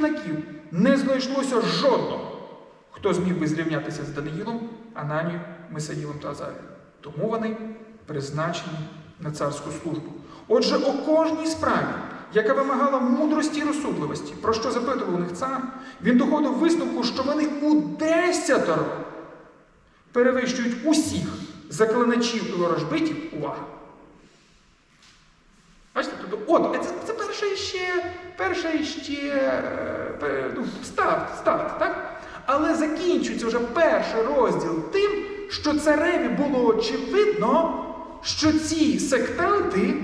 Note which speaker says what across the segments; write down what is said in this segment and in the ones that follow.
Speaker 1: юнаків не знайшлося жодного, хто зміг би зрівнятися з Даниїлом, Ананією, Месаїлом та Азарієм. Тому вони призначені на царську службу. Отже, у кожній справі, яка вимагала мудрості і розсудливості, про що запитував у них цар, він доходив висновку, що вони у десятеро перевищують усіх заклиначів і ворожбитів, увага. Бачите, тобто, от, це, перше ще, перше ще е, ну, старт, старт, так? Але закінчується вже перший розділ тим, що цареві було очевидно, що ці сектанти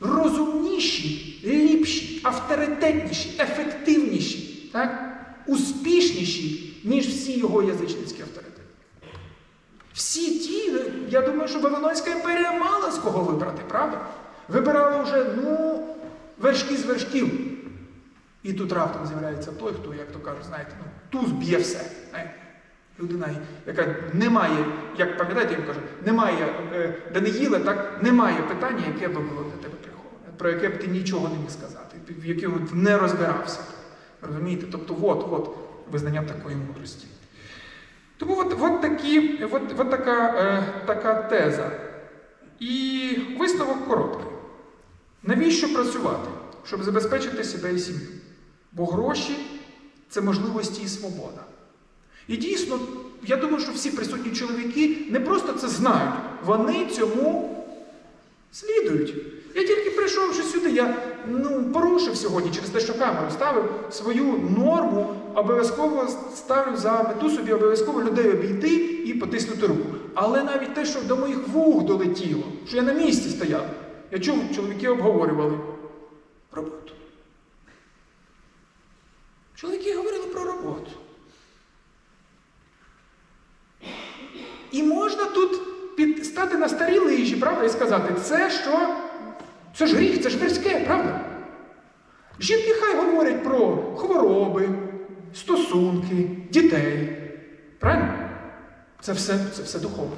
Speaker 1: розумніші, ліпші, авторитетніші, ефективніші, так? успішніші, ніж всі його язичницькі авторитети. Всі ті, я думаю, що Вавилонська імперія мала з кого вибрати, правда? Вибирала вже, ну, вершки з вершків. І тут раптом з'являється той, хто, як то кажуть, знаєте, ну, туз б'є все. Людина, яка не має, як пам'ятаєте, я вам кажу, немає е, Даниїла, так, немає питання, яке би було для тебе приховане, про яке б ти нічого не міг сказати, в якому ти не розбирався. Розумієте? Тобто, от, от визнання такої мудрості. Тому от, от, такі, от, от така, е, така теза. І висновок короткий. Навіщо працювати? Щоб забезпечити себе і сім'ю. Бо гроші це можливості і свобода. І дійсно, я думаю, що всі присутні чоловіки не просто це знають, вони цьому слідують. Я тільки прийшовши сюди, я ну, порушив сьогодні через те, що камеру ставив свою норму, обов'язково ставлю за мету собі обов'язково людей обійти і потиснути руку. Але навіть те, що до моїх вух долетіло, що я на місці стояв, я чув, чоловіки обговорювали роботу. Чоловіки говорили про роботу. І можна тут під, стати на старі лижі, правда, і сказати, це що? Це ж гріх, це ж мирське, правда? Жінки хай говорять про хвороби, стосунки, дітей. Правильно? Це все, це все духовне.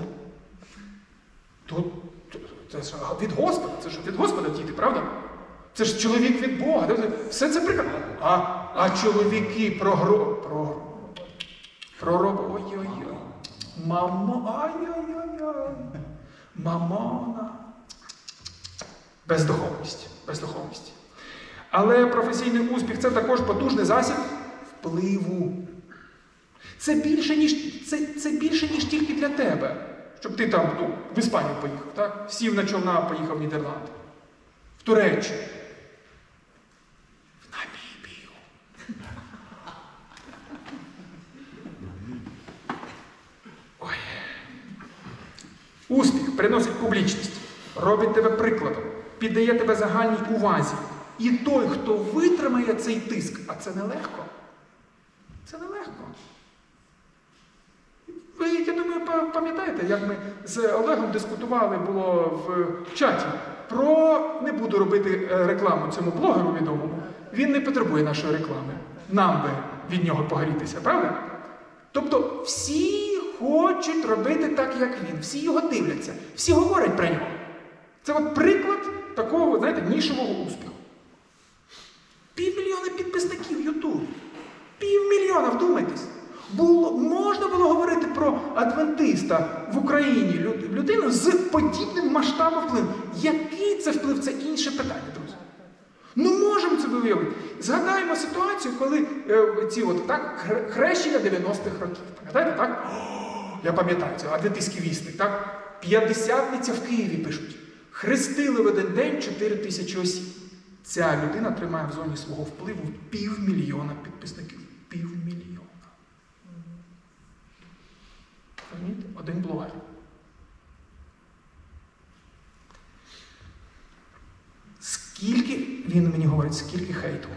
Speaker 1: Тут, це ж від Господа, це ж від Господа діти, правда? Це ж чоловік від Бога. Все це прекрасно. А, а чоловіки про гро... про, про роб... Ой-ой-ой. Мамо, ай-яй-яй-яй. Мамона. Бездуховність. Бездуховність. Але професійний успіх це також потужний засіб впливу. Це більше, ніж, це, це більше, ніж тільки для тебе. Щоб ти там ну, в Іспанію поїхав, так? сів на човна, поїхав в Нідерланди, в Туреччину, в. Успіх приносить публічність, робить тебе прикладом, піддає тебе загальній увазі. І той, хто витримає цей тиск, а це нелегко. Це нелегко. Ви, я думаю, па- пам'ятаєте, як ми з Олегом дискутували було в чаті про не буду робити е, рекламу цьому блогеру відомому. Він не потребує нашої реклами. Нам би від нього погрітися, правда? Тобто всі хочуть робити так, як він, всі його дивляться, всі говорять про нього. Це от приклад такого, знаєте, нішевого успіху. Півмільйона підписників Ютуб. Півмільйона, вдумайтесь. Було, можна було говорити про адвентиста в Україні, людину з подібним масштабом впливу. Який це вплив? Це інше питання, друзі. Ну можемо це виявити. Згадаємо ситуацію, коли е, ці от так хрещення 90-х років. Пам'ятаєте, так? Я пам'ятаю, це адвентистський вісник, так? П'ятдесятниця в Києві пишуть. Хрестили в один день 4 тисячі осіб. Ця людина тримає в зоні свого впливу півмільйона підписників. Півмільйона. Розумієте? Один блогер. Скільки, він мені говорить, скільки хейту,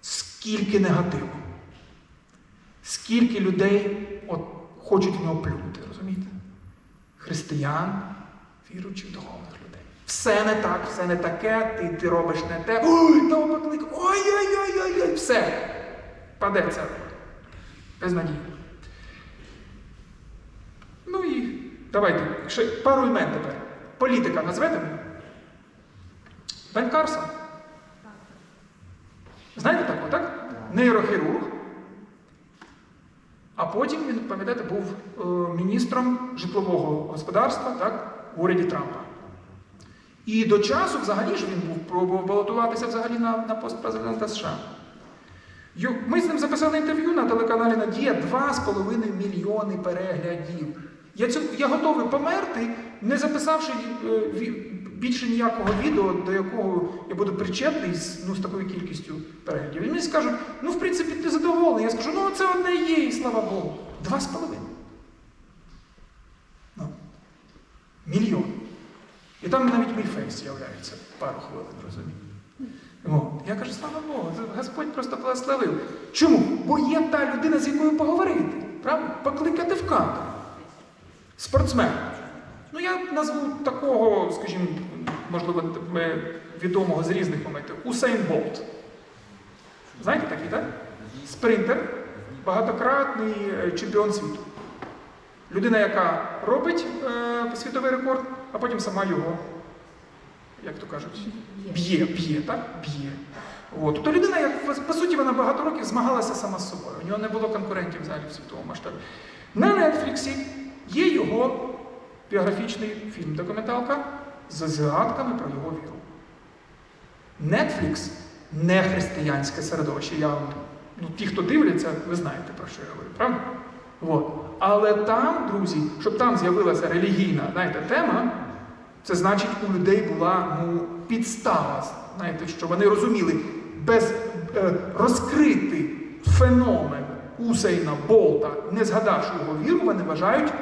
Speaker 1: скільки негативу, скільки людей от, хочуть в нього плюнути, розумієте? Християн, віруючих духовних людей. Все не так, все не таке, ти, ти робиш не те. Ой, того поклик, ой-ой-ой-ой-ой, все. Паде це. Безнадійно. Ну і давайте, ще пару імен тепер. Політика назвете? Бен Карсон. нейрохірург. А потім він, пам'ятаєте, був е, міністром житлового господарства так, в уряді Трампа. І до часу взагалі ж він був пробував балотуватися взагалі на, на пост президента США. Ми з ним записали інтерв'ю на телеканалі Надія 2,5 мільйони переглядів. Я, цю, я готовий померти, не записавши е, більше ніякого відео, до якого я буду причетний з, ну, з такою кількістю переглядів. І мені скажуть, ну в принципі, ти задоволений. Я скажу, ну це одне є, і слава Богу. Два з половиною. Ну, мільйон. І там навіть мій фейс з'являється пару хвилин, розумієте? Я кажу, слава Богу, Господь просто благословив. Чому? Бо є та людина, з якою поговорити, правда? Покликати в кадр. Спортсмен. Я назву такого, скажімо, можливо, відомого з різних моментів. Усейн Болт. Знаєте такий, так? Спринтер, багатократний е, чемпіон світу. Людина, яка робить е, світовий рекорд, а потім сама його, як то кажуть, б'є, б'є, так? Б'є. Тобто людина, як по- суті, вона багато років змагалася сама з собою. У нього не було конкурентів взагалі в світовому масштабі. На Нетфліксі є його біографічний фільм, документалка з згадками про його віру. Netflix не християнське середовище. Я, ну, ті, хто дивляться, ви знаєте, про що я говорю, правда? От. Але там, друзі, щоб там з'явилася релігійна знаєте, тема, це значить, у людей була ну, підстава, знаєте, що вони розуміли, без е, розкрити феномен Усейна Болта, не згадавши його віру, вони вважають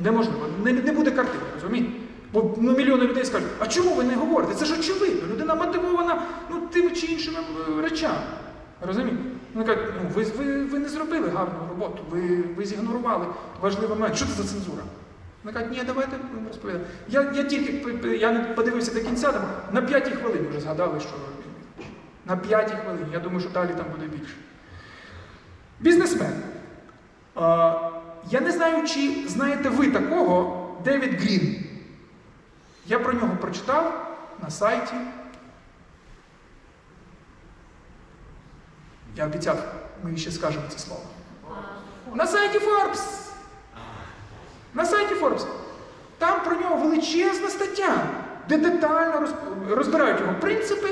Speaker 1: неможливо. Не, не буде картини, розумієте? Бо ну, мільйони людей скажуть, а чому ви не говорите? Це ж очевидно. Людина мотивована ну, тими чи іншими е, речами. Розумієте? Вони кажуть, ну ви, ви, ви не зробили гарну роботу, ви, ви зігнорували важливий момент. Що це за цензура? Вони кажуть, ні, давайте будемо розповідати. Я, я тільки я не подивився до кінця, там, на п'ятій хвилині вже згадали, що на п'ятій хвилині. Я думаю, що далі там буде більше. Бізнесмен. Я не знаю, чи знаєте ви такого Девід Грін. Я про нього прочитав на сайті. Я обіцяв, ми ще скажемо це слово. На сайті Forbes. На сайті Forbes. Там про нього величезна стаття, де детально розбирають його принципи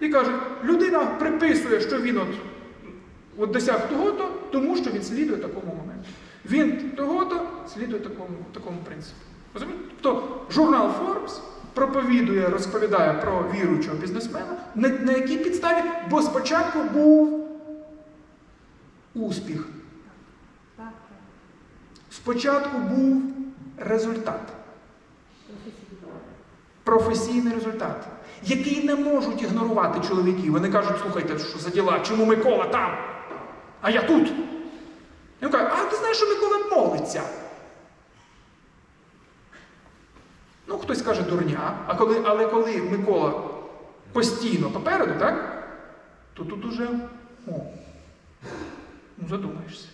Speaker 1: і кажуть, людина приписує, що він от, от досяг того-то, тому що він слідує такому моменту. Він того-то слідує такому, такому принципу. Розумієте? Тобто журнал Forbes проповідує, розповідає про віруючого бізнесмена, на, на якій підставі, бо спочатку був успіх. Спочатку був результат, професійний результат, який не можуть ігнорувати чоловіки. Вони кажуть, слухайте, що за діла, чому Микола там? А я тут. Він каже, а ти знаєш, що Микола молиться? Ну, хтось каже дурня, а коли, але коли Микола постійно попереду, так? То тут уже о, ну, задумаєшся.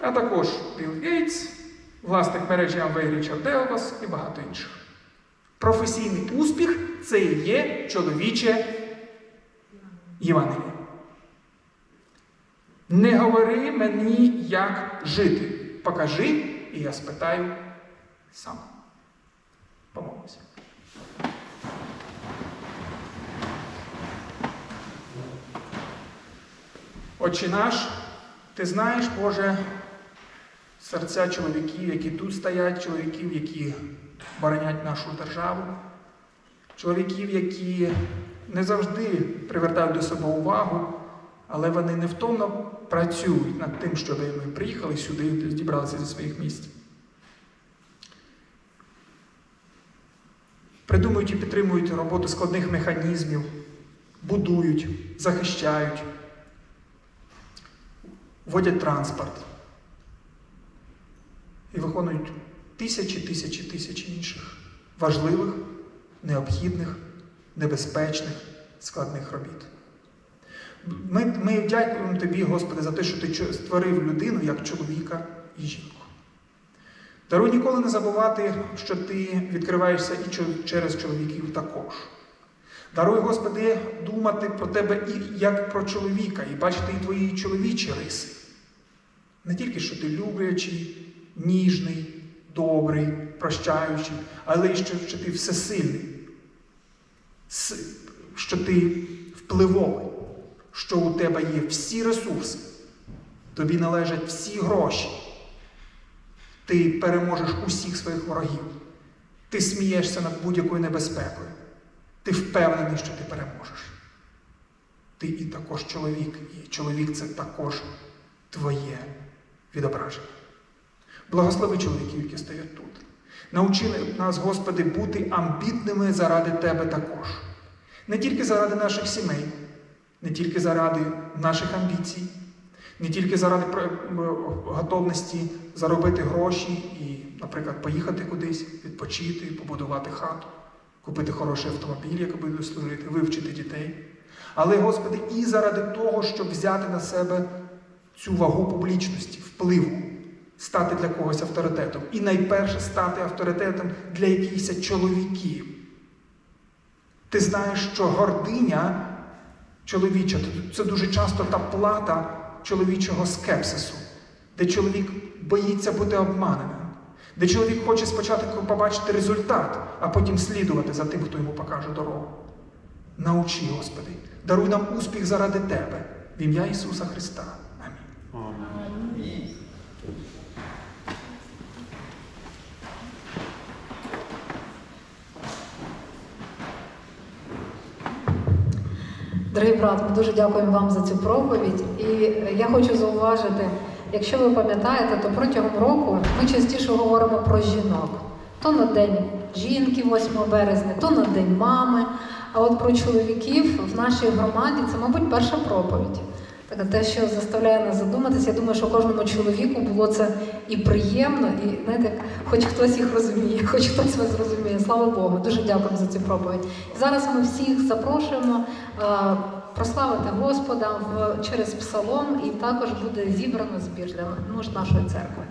Speaker 1: А також Білл Гейтс, власник мережі Amway Річард Делвас і багато інших. Професійний успіх це і є чоловіче Євангеліє. Не говори мені, як жити. Покажи, і я спитаю сам. Помолимося. Отче наш, ти знаєш, Боже, серця чоловіків, які тут стоять, чоловіків, які боронять нашу державу, чоловіків, які не завжди привертають до себе увагу, але вони невтомно працюють над тим, щоб ми приїхали сюди, зібралися зі своїх місць. Придумують і підтримують роботу складних механізмів, будують, захищають, водять транспорт і виконують тисячі, тисячі, тисячі інших важливих, необхідних, небезпечних, складних робіт. Ми, ми дякуємо тобі, Господи, за те, що ти створив людину як чоловіка і жінку. Даруй ніколи не забувати, що ти відкриваєшся і через чоловіків також. Даруй, Господи, думати про тебе і як про чоловіка, і бачити і твої чоловічі риси. Не тільки, що ти люблячий, ніжний, добрий, прощаючий, але й що, що ти всесильний, що ти впливовий, що у тебе є всі ресурси, тобі належать всі гроші. Ти переможеш усіх своїх ворогів. Ти смієшся над будь-якою небезпекою. Ти впевнений, що ти переможеш. Ти і також чоловік, і чоловік це також твоє відображення. Благослови чоловіків, які стоять тут. Научи нас, Господи, бути амбітними заради Тебе також. Не тільки заради наших сімей, не тільки заради наших амбіцій, не тільки заради готовності заробити гроші і, наприклад, поїхати кудись, відпочити, побудувати хату, купити хороший автомобіль, який буде служити, вивчити дітей. Але, Господи, і заради того, щоб взяти на себе цю вагу публічності, впливу, стати для когось авторитетом. І найперше стати авторитетом для якихось чоловіків. Ти знаєш, що гординя чоловіча це дуже часто та плата чоловічого скепсису, де чоловік боїться бути обманеним, де чоловік хоче спочатку побачити результат, а потім слідувати за тим, хто йому покаже дорогу. Научи, Господи, даруй нам успіх заради Тебе, в ім'я Ісуса Христа. Амінь.
Speaker 2: Дорогий брат, ми дуже дякуємо вам за цю проповідь. І я хочу зауважити, якщо ви пам'ятаєте, то протягом року ми частіше говоримо про жінок. То на День жінки, 8 березня, то на День мами. А от про чоловіків в нашій громаді це, мабуть, перша проповідь. Так, те, що заставляє нас задуматися, я думаю, що кожному чоловіку було це і приємно, і знаєте, хоч хтось їх розуміє, хоч хтось вас розуміє. Слава Богу, дуже дякуємо за цю проповідь. Зараз ми всіх запрошуємо е, прославити Господа в, через псалом, і також буде зібрано збір для нужд нашої церкви.